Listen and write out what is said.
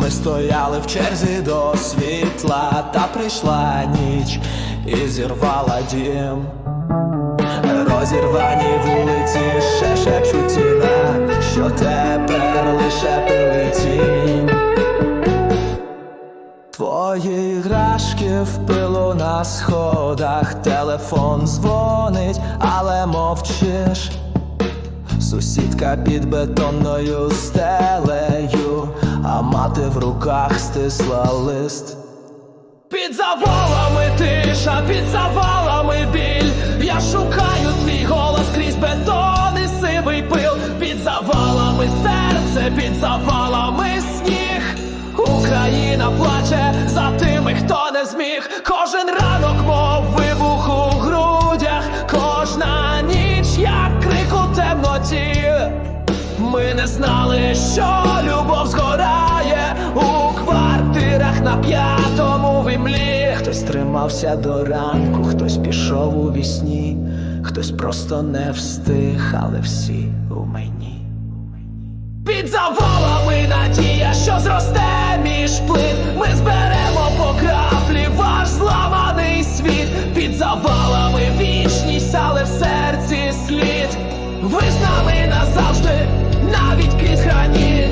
Ми стояли в черзі до світла, та прийшла ніч і зірвала дім. Розірвані вулиці ще шепчуть ціна, що тепер лише прилетінь. Твої іграшки в пилу на сходах, телефон дзвонить, але мовчиш. Сусідка під бетонною стелею, мати в руках стисла лист. Під завалами тиша, під завалами біль. Я шукаю твій голос крізь бетон і сивий пил. Під завалами серце, під завалами сніг. Україна плаче за тими, хто не зміг. Кожен ранок, мов вибух у грудях, кожна ніч, як крик у темноті. Ми не знали, що любов згорає тримався до ранку, хтось пішов у вісні, хтось просто не встиг, але всі у мені. Під завалами надія, що зросте між плит. Ми зберемо по краплі ваш зламаний світ. Під завалами вічність, але в серці слід. Ви з нами назавжди, навіть крізь грані.